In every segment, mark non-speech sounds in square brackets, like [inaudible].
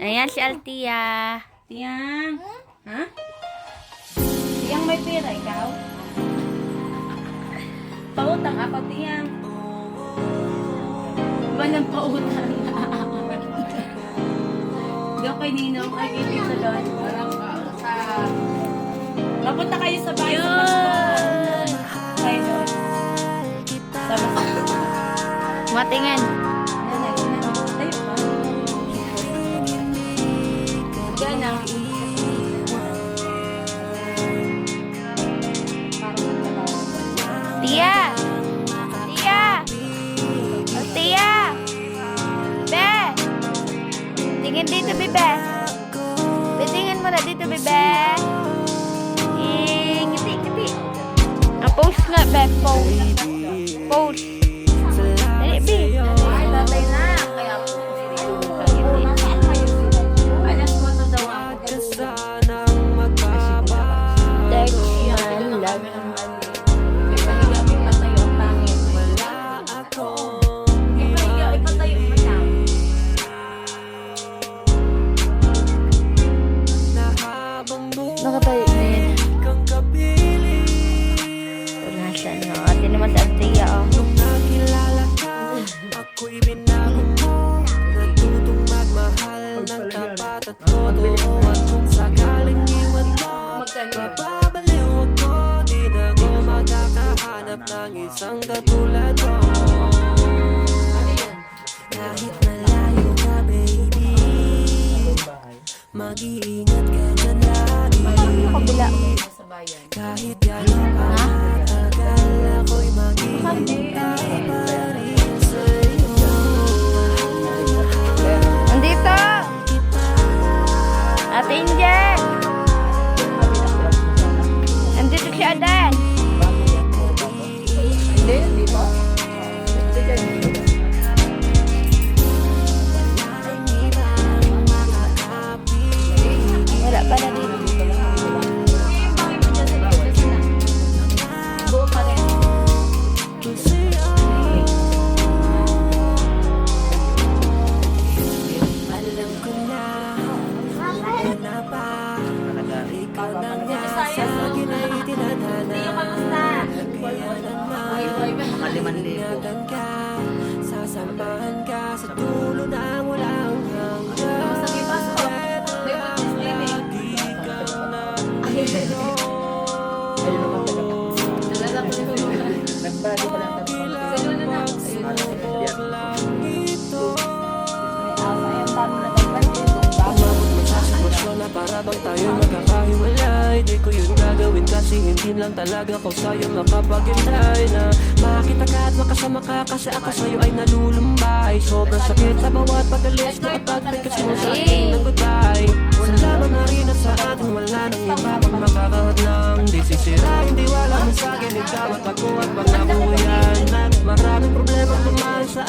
Ayan si Altia. Tiyang. Ha? Tiyang may pera, ikaw? Pautang ako, tiyang. Ba nang pautang? Hindi ako kay Ninong. Ay, kay Tito doon. Sa... Mapunta kayo sa bahay sa Pasko. Kayo doon. Sa Pasko. Tia! Tia! Altia! Be! Tingin dito, Bebe. Bitingin mo na dito, Bebe. Eh, ngiti, ngiti. Ah, post nga, Be. Post. Magkano? Mapabaliw ako Di na ako magkakahanap ng isang katulad mo Kahit malayo ka baby Mag-iingat ka dyan lagi. Kahit gano'n pa 5,000. Sasamahan ka sa dulo ng walang hanggan. Nagbago pa lang para bang tayo'y magkakahiwalay Di ko yun gagawin kasi hindi lang talaga ko sa'yo makapaghintay Na makita ka at makasama ka kasi ako sa'yo ay nalulumbay? Sobrang sakit sa bawat pag-alis mo at pagpikas mo sa akin ng goodbye. Salamat na rin at sa atin wala nang iba pang makakahadlang Di sisirain, di wala mo sa akin Ikaw at ako at At maraming problema dumaan sa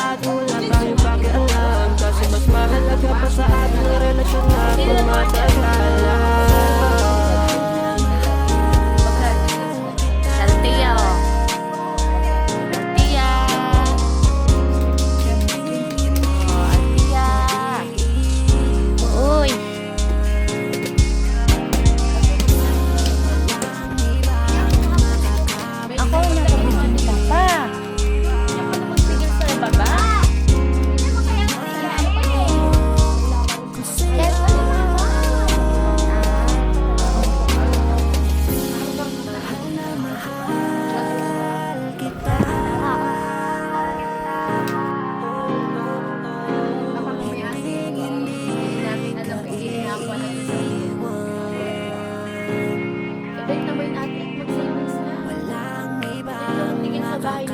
Tingin sa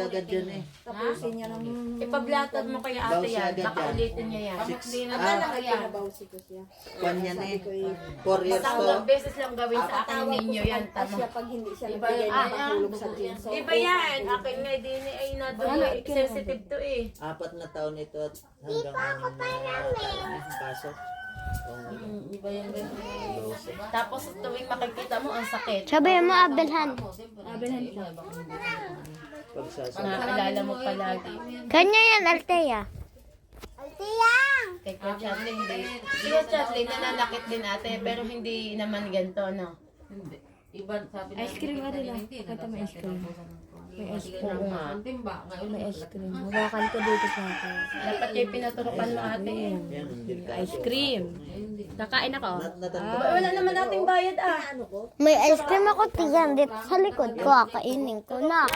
agad yun eh. Tapusin niya ng... Ipablatad mo kay ate Bawsi yan. agad yan. niya yan. Six, ah, lang ay pinabawsi ko siya. kwan yan eh. Ko eh, Four years to. hanggang beses lang gawin sa akin Patawag ko ninyo sa yan. kanta Tama. siya pag hindi siya Iba nagbigay ng Ah, patulog sa gym. So, Iba yan. Akin nga din ay na doon. eh. Sensitive to eh. Apat na taon ito at hanggang anim na taon eh, kaso. Oh, Iba yan. Tapos tuwing makikita mo ang sakit. Sabi mo, Abelhan. Abilhan siya. Pagsasabi. Naaalala mo palagi. Kanya yan, Altea. Kay Kuya Chatlin din. Si Kuya Chatlin nananakit din ate pero hindi naman ganito no. Ice cream ka din ah. Kanta may ice cream. May ice cream. Oo nga. May ice cream. Hawakan ko dito sa akin. Dapat kayo pinaturukan mo ate. Ice cream. Kakain ako. Ba, wala naman nating bayad ah. May ice cream ako, tiyan. Dito sa likod ko, kainin ko na.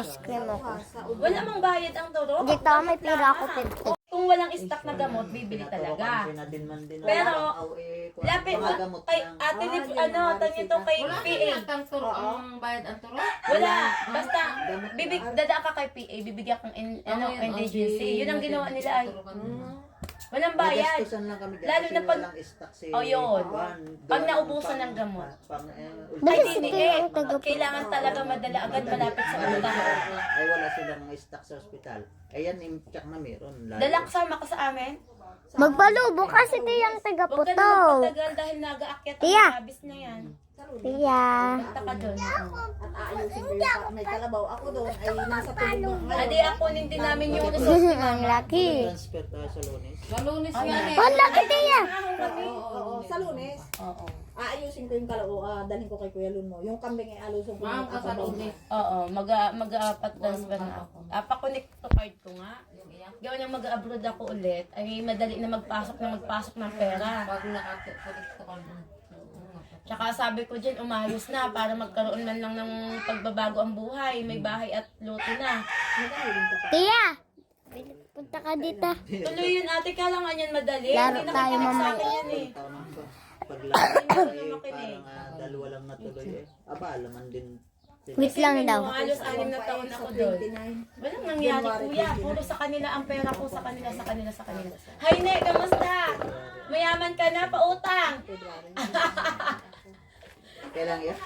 Ice cream ako. Wala mong bayad ang turo. Dito, may pira ako, 50. Kung walang stock na gamot, bibili talaga. Pero, Aw, eh, Lapit mga mo, gamot kay ate ni, ano, tanyo to kay PA. Wala, basta, bibig, dada ka kay PA, bibigyan kang in, ano, indigency. Yun ang ginawa nila ay. Walang bayad. Nagastusan lang kami dyan Lalo kasi na pag- walang stock si Oh, yun. Juan. Pag Doon naubusan pang- ng gamot. pang- eh, Ay, si hindi eh. ang taga- Kailangan talaga madala agad malapit sa utang. ay wala silang stock sa ospital. Ayan, imtsak na meron. Lalo. Dala kasama ka sa amin. Magpalubo kasi tiyang Huwag ka na magpatagal dahil nag-aakyat ang Tiya. habis na yan. Tiya. Punta ka doon. At aayusin ko yung pa- may kalabaw. Ako doon ay nasa tulog na Adi, ako din namin yung resource. [laughs] Ang laki. Transfer tayo sa Lunes. Ang laki, Tiya. Oo, oo, sa lunes. Oo. Aayusin ko yung kalao. Ah, dalhin ko kay Kuya Lun mo. Yung kambing ay alusin ko. Ma'am, sa lunes. Oo, mag mag-apat transfer na ako. Ah, pa-connect to card ko nga. Gawa nang mag-abroad ako ulit, ay madali na magpasok na magpasok ng pera. Tsaka sabi ko dyan, umayos na para magkaroon man lang ng pagbabago ang buhay. May bahay at lote na. Tiya. Punta ka dito. Tuloy yun ate, kailangan yan madali. Laro Hindi tayo mamaya. akin yan eh. Hindi na makinig. parang ah, dalawa lang natuloy eh. Aba, alaman din. Wait lang daw. Halos anim na taon ako doon. 29. Walang nangyari kuya. Puro sa kanila ang pera ko sa kanila, sa kanila, sa kanila. Hi Ne, kamusta? Mayaman ka na, pautang. [laughs] Kailang yan?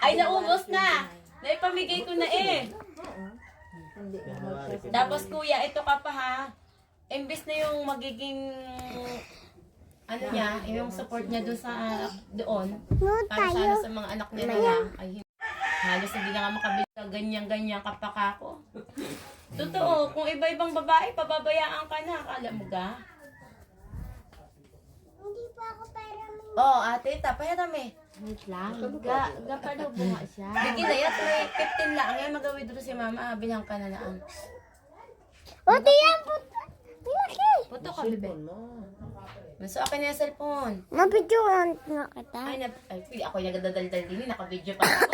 Ay, naubos na. Naipamigay ko na eh. Hindi na. Tapos kuya, ito ka pa ha. Imbis na yung magiging ano niya, yung support niya doon sa doon, para sana sa mga anak nila na, ay halos hindi na nga makabili ka ganyan-ganyan kapaka ko. Totoo, kung iba-ibang babae, pababayaan ka na, akala mo ga? Hindi pa ako pera mo. Oo, oh, ate, tapahiram eh. Wait lang. Ga, gapalubo nga siya. Bigyan na yan, may 15 lang. Ngayon doon si mama, bilang ka na lang. O, Tiya, puto. Ang laki. Puto ka, bebe. Maso akin na yung cellphone. Mabidyoan nga kita. Ay, na, ay, hindi ako yung nagdadaldal din, naka-video pa [coughs] [laughs] ako.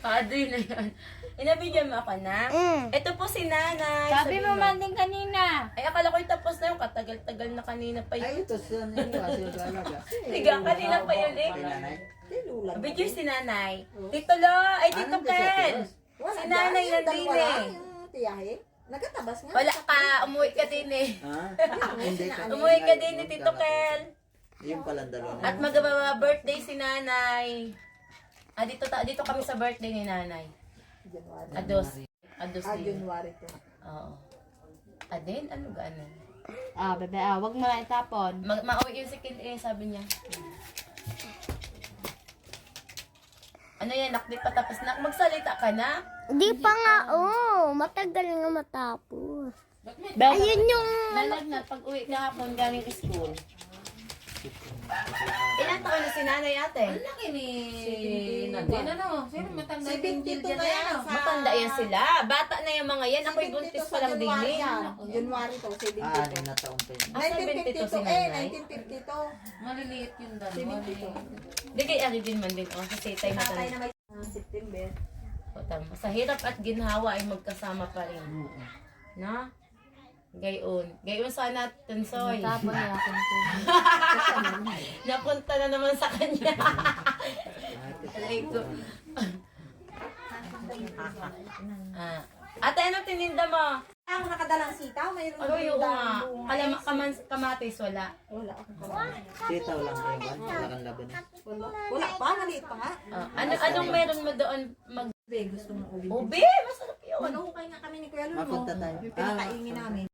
Pado na yan. Inabigyan mo ako na. Mm. Ito po si nanay. Sabi mo man din kanina. Ay, akala ko tapos na yung katagal-tagal na kanina pa Ay, yun. ito siya ninyo. Tiga, kanina pa yun eh. Video si nanay. Tito Lo, ay Tito Ken. Si nanay nandun eh. tiyahe. Nagkatabas nga. Wala ka, umuwi ka din eh. Ha? [laughs] Hindi ka. Umuwi ka din ni Tito Ken. Yung palang dalawa. At magawa birthday si nanay. Ah, dito, ta- dito kami sa birthday ni nanay. January. Ados. Ados Ah, din. January to. Oo. Adin? Ano ga ano? Ah, bebe, ah, wag mo na itapon. Mag mauwi yung si Kid eh, sabi niya. Ano yan, nakdi pa tapos na. Magsalita ka na. Di pa nga, oh. Matagal nga matapos. Ayun yung... Nalag na, pag uwi ka hapon galing school. Ilan taon na si nanay ate? Si 22 na yan. Sa... Matanda yan sila. Bata na yung mga yan. Ako'y buntis pa lang din January eh. yan. January to, 72. Ah, ano na taon pa yun. Ah, 72 si 1952 eh, nanay. 1952. Maliliit yung dalawa. 72. Di kay ari din man din. Oh, kasi tay Tatay matanda. na may ah, September. Sa hirap at ginhawa ay magkasama pa rin. Na? Gayon. Gayon sana, Tunsoy. Tapon na ako [laughs] Napunta na naman sa kanya. Aray ko. Ah. Ate, ano tininda mo? Ang nakadalang sitaw, mayroon Ano yung nga? Kalama, kaman, kamatis, wala. Wala akong. Sitaw lang kayo, Juan. Wala kang laban. Wala. Wala pa, maliit pa nga. Ah, ano, anong meron mo doon? Mag Be, gusto mo ubi. Ube, masarap yun. Manuhukay nga kami ni Kuya Lulu. Mapunta tayo. Yung pinakaingin namin.